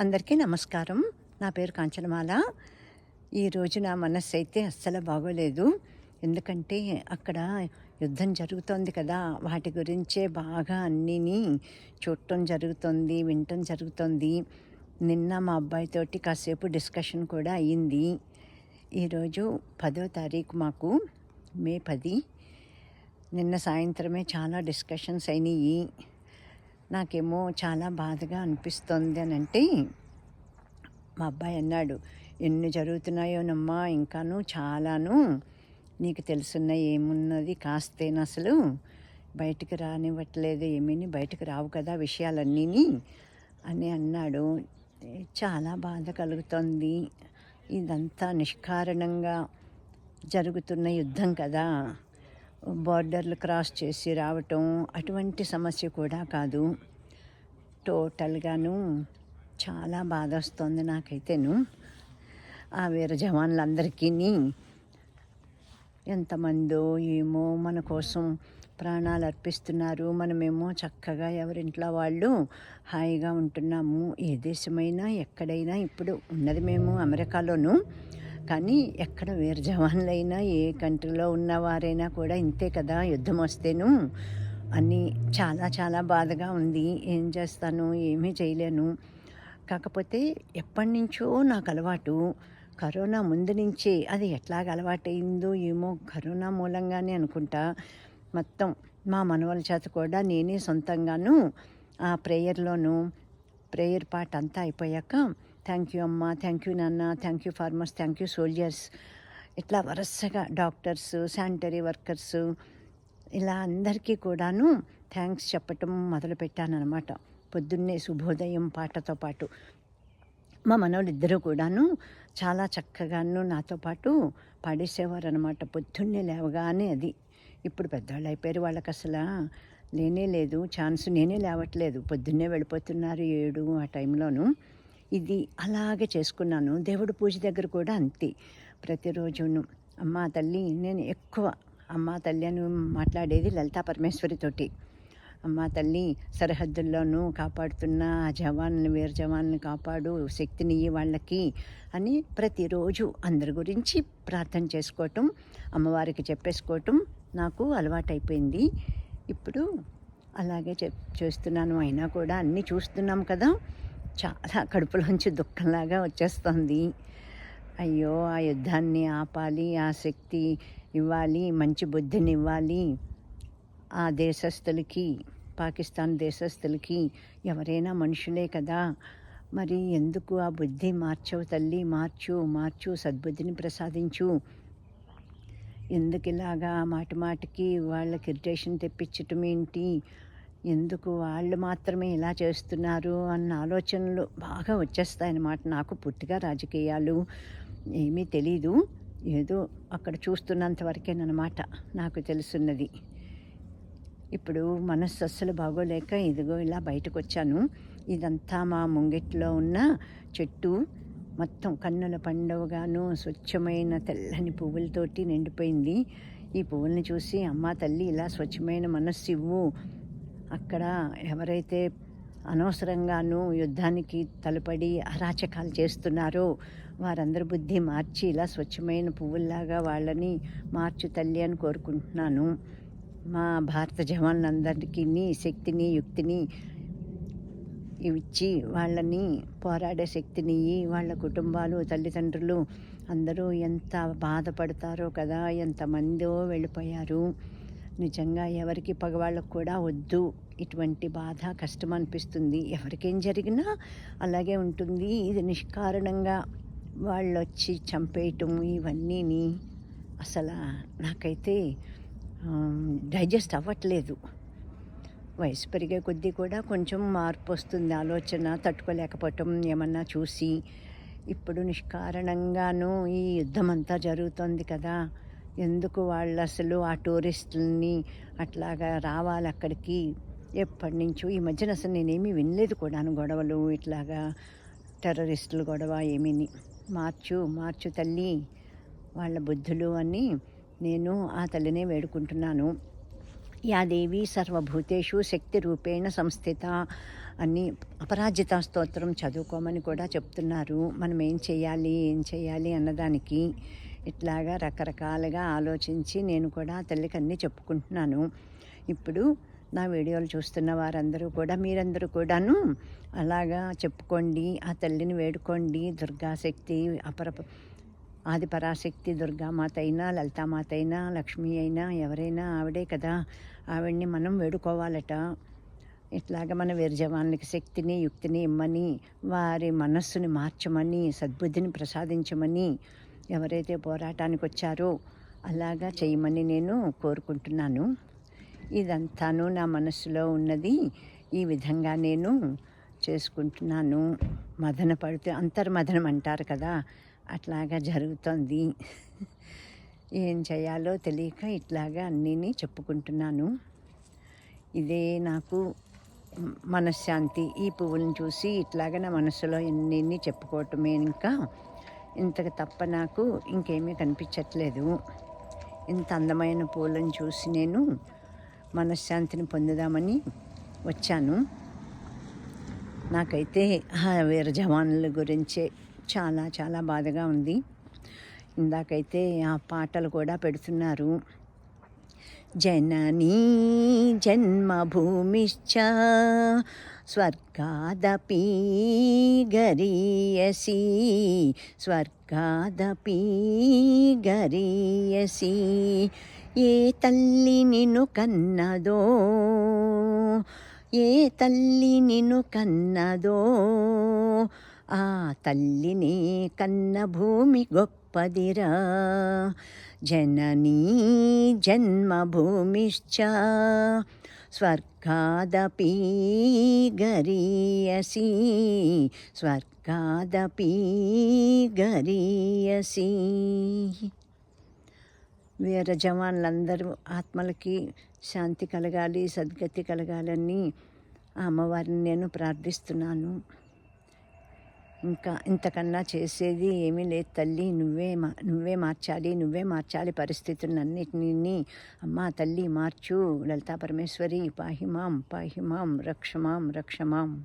అందరికీ నమస్కారం. నా పేరు కాంచనమాల. ఈరోజు నా మనస్సు అయితే అస్సలు బాగోలేదు. ఎందుకంటే అక్కడ యుద్ధం జరుగుతోంది కదా వాటి గురించే బాగా అన్నీని చూడటం జరుగుతుంది వినటం జరుగుతుంది. నిన్న మా అబ్బాయితోటి కాసేపు డిస్కషన్ కూడా అయ్యింది. ఈరోజు పదో తారీఖు మాకు మే పది. నిన్న సాయంత్రమే చాలా డిస్కషన్స్ అయినాయి. నాకేమో చాలా బాధగా అనిపిస్తుంది అని అంటే మా అబ్బాయి అన్నాడు ఎన్ని జరుగుతున్నాయోనమ్మా ఇంకాను చాలాను. నీకు తెలుసున్న ఏమున్నది కాస్తేను అసలు. బయటికి రానివ్వట్లేదు ఏమీని బయటకు రావు కదా విషయాలన్నీని. అని అన్నాడు. చాలా బాధ కలుగుతుంది. ఇదంతా నిష్కారణంగా జరుగుతున్న యుద్ధం కదా. బార్డర్లు క్రాస్ చేసి రావటం అటువంటి సమస్య కూడా కాదు. టోటల్గాను చాలా బాధ వస్తుంది నాకైతేను. ఆ వీర జవాన్లందరికీ ఎంతమందో ఏమో మన కోసం ప్రాణాలు అర్పిస్తున్నారు మనమేమో చక్కగా ఎవరింట్లో వాళ్ళు హాయిగా ఉంటున్నాము. ఏ దేశమైనా ఎక్కడైనా ఇప్పుడు ఉన్నది మేము అమెరికాలోను. కానీ ఎక్కడ వీర జవాన్లైనా ఏ కంట్రీలో ఉన్నవారైనా కూడా ఇంతే కదా యుద్ధం వస్తేను అని చాలా చాలా బాధగా ఉంది. ఏం చేస్తాను? ఏమీ చేయలేను. కాకపోతే ఎప్పటి నుంచో నాకు అలవాటు. కరోనా ముందు నుంచే అది ఎట్లాగ అలవాటైందో ఏమో కరోనా మూలంగానే అనుకుంటా. మొత్తం మా మనవల చేత కూడా నేనే సొంతంగాను ఆ ప్రేయర్లోను ప్రేయర్ పార్ట్ అంతా అయిపోయాక థ్యాంక్ యూ అమ్మ థ్యాంక్ యూ నాన్న thank you farmers thank you soldiers. ఇట్లా వరుసగా డాక్టర్స్ శానిటరీ వర్కర్స్ ఇలా అందరికీ కూడాను థ్యాంక్స్ చెప్పటం మొదలుపెట్టానమాట పొద్దున్నే శుభోదయం పాటతో పాటు మా మనవాళ్ళిద్దరూ కూడాను చాలా చక్కగాను నాతో పాటు పాడేసేవారు అనమాట పొద్దున్నే లేవగానే అది. ఇప్పుడు పెద్దవాళ్ళు అయిపోయారు వాళ్ళకి అసలు లేనే లేదు. ఛాన్స్ నేనే లేవట్లేదు. పొద్దున్నే వెళ్ళిపోతున్నారు ఏడు ఆ టైంలోను. ఇది అలాగే చేసుకున్నాను. దేవుడు పూజ దగ్గర కూడా అంతే. ప్రతిరోజును అమ్మ తల్లి నేను ఎక్కువ అమ్మ తల్లి అని మాట్లాడేది లలితా పరమేశ్వరితోటి అమ్మ తల్లి సరిహద్దుల్లోనూ కాపాడుతున్న ఆ జవాన్ని వీర జవాన్ని కాపాడు శక్తిని వాళ్ళకి అని ప్రతిరోజు అందరి గురించి ప్రార్థన చేసుకోవటం అమ్మవారికి చెప్పేసుకోవటం నాకు అలవాటైపోయింది. ఇప్పుడు అలాగే చెప్ చేస్తున్నాను. అయినా కూడా అన్నీ చూస్తున్నాం కదా చాలా కడుపులోంచి దుఃఖంలాగా వచ్చేస్తుంది. అయ్యో ఆ యుద్ధాన్ని ఆపాలి ఆ శక్తి ఇవ్వాలి మంచి బుద్ధిని ఇవ్వాలి ఆ దేశస్థులకి పాకిస్తాన్ దేశస్థులకి ఎవరైనా మనుషులే కదా. మరి ఎందుకు ఆ బుద్ధి మార్చవు తల్లి? మార్చు మార్చు సద్బుద్ధిని ప్రసాదించు. ఎందుకు ఇలాగా మాటి మాటికి వాళ్ళకి ఇరిటేషన్ తెప్పించటం ఏంటి? ఎందుకు వాళ్ళు మాత్రమే ఇలా చేస్తున్నారు? అన్న ఆలోచనలు బాగా వచ్చేస్తాయన్నమాట నాకు పూర్తిగా రాజకీయాలు. ఏమీ తెలీదు. ఏదో అక్కడ చూస్తున్నంత వరకేనమాట నాకు తెలుసున్నది ఇప్పుడు మనస్సు అస్సలు బాగోలేక ఇదిగో ఇలా బయటకు వచ్చాను ఇదంతా మా ముంగిట్లో ఉన్న చెట్టు. మొత్తం కన్నుల పండుగగాను స్వచ్ఛమైన తెల్లని పువ్వులతోటి నిండిపోయింది. ఈ పువ్వుల్ని చూసి అమ్మ తల్లి ఇలా స్వచ్ఛమైన మనస్సు ఇవ్వు. అక్కడ ఎవరైతే అనవసరంగాను యుద్ధానికి తలపడి అరాచకాలు చేస్తున్నారో వారందరి బుద్ధి మార్చి ఇలా స్వచ్ఛమైన పువ్వుల్లాగా వాళ్ళని మార్చు తల్లి అని కోరుకుంటున్నాను. మా భారత జవాన్లందరికీ శక్తిని యుక్తిని ఇచ్చి వాళ్ళని పోరాడే శక్తిని వాళ్ళ కుటుంబాలు తల్లిదండ్రులు అందరూ ఎంత బాధపడతారో కదా ఎంతమందో వెళ్ళిపోయారు. నిజంగా ఎవరికి పగవాళ్ళకు కూడా వద్దు. ఇటువంటి బాధ కష్టం అనిపిస్తుంది. ఎవరికేం జరిగినా అలాగే ఉంటుంది. ఇది నిష్కారణంగా వాళ్ళు వచ్చి చంపేయటం ఇవన్నీని అసలు నాకైతే డైజెస్ట్ అవ్వట్లేదు. వయసు పెరిగే కొద్దీ కూడా కొంచెం మార్పు వస్తుంది ఆలోచన తట్టుకోలేకపోవటం ఏమన్నా చూసి ఇప్పుడు నిష్కారణంగాను ఈ యుద్ధం అంతా జరుగుతుంది కదా ఎందుకు వాళ్ళు అసలు ఆ టూరిస్టులని అట్లాగా రావాలి అక్కడికి ఎప్పటి నుంచో ఈ మధ్యన అసలు నేనేమీ వినలేదు కూడాను గొడవలు ఇట్లాగా టెర్రరిస్టులు గొడవ ఏమీని. మార్చు మార్చు తల్లి వాళ్ళ బుద్ధులు అని నేను ఆ తల్లినే వేడుకుంటున్నాను. యాదేవి సర్వభూతేషు శక్తి రూపేణ సంస్థిత అని అపరాజిత స్తోత్రం చదువుకోమని కూడా చెప్తున్నారు. మనం ఏం చేయాలి ఏం చేయాలి అన్నదానికి ఇట్లాగా రకరకాలుగా ఆలోచించి నేను కూడా తల్లికి అన్నీ చెప్పుకుంటున్నాను. ఇప్పుడు నా వీడియోలు చూస్తున్న వారందరూ కూడా మీరందరూ కూడాను అలాగా చెప్పుకోండి ఆ తల్లిని వేడుకోండి. దుర్గాశక్తి అపర ఆది పరాశక్తి దుర్గామాత అయినా లలితామాత అయినా లక్ష్మి అయినా ఎవరైనా ఆవిడే కదా ఆవిడ్ని మనం వేడుకోవాలట. ఇట్లాగ మన వీరజవాన్లకి శక్తిని యుక్తిని ఇమ్మని వారి మనస్సుని మార్చమని సద్బుద్ధిని ప్రసాదించమని ఎవరైతే పోరాటానికి వచ్చారో అలాగా చేయమని నేను కోరుకుంటున్నాను. ఇదంతాను నా మనస్సులో ఉన్నది. ఈ విధంగా నేను చేసుకుంటున్నాను. మదన పడితే అంతర్మదనం అంటారు కదా అట్లాగా జరుగుతుంది. ఏం చేయాలో తెలియక ఇట్లాగా అన్నీ చెప్పుకుంటున్నాను. ఇదే నాకు మనశ్శాంతి. ఈ పువ్వులను చూసి ఇట్లాగా నా మనసులో ఎన్ని చెప్పుకోవటమే ఇంకా. ఇంతకు తప్ప నాకు ఇంకేమీ కనిపించట్లేదు. ఇంత అందమైన పూలను చూసి నేను మనశ్శాంతిని పొందుదామని వచ్చాను. నాకైతే వీర జవాన్ల గురించే చాలా చాలా బాధగా ఉంది. ఇందాకైతే ఆ పాటలు కూడా పెడుతున్నారు. జననీ జన్మభూమిశ్చ స్వర్గాదపి గరీయసి స్వర్గాదపి గరీయసి. ఏ తల్లి నిన్ను కన్నదో? ఏ తల్లి నిన్ను కన్నదో? ఆ తల్లిని కన్న భూమి గొప్పదిరా. జననీ జన్మభూమిశ్చ. స్వర్గాదపి గరీయసి. స్వర్గాదపి గరీయసి. వీర జవాన్లందరూ ఆత్మలకి శాంతి కలగాలి సద్గతి కలగాలని ఆ అమ్మవారిని నేను ప్రార్థిస్తున్నాను. ఇంకా ఇంతకన్నా చేసేది ఏమీ లేదు తల్లి నువ్వే మా నువ్వే మార్చాలి నువ్వే మార్చాలి పరిస్థితులన్నిటినీ. అమ్మా తల్లి మార్చు. లలితా పరమేశ్వరి పాహిమాం పాహిమాం రక్షమాం రక్షమాం.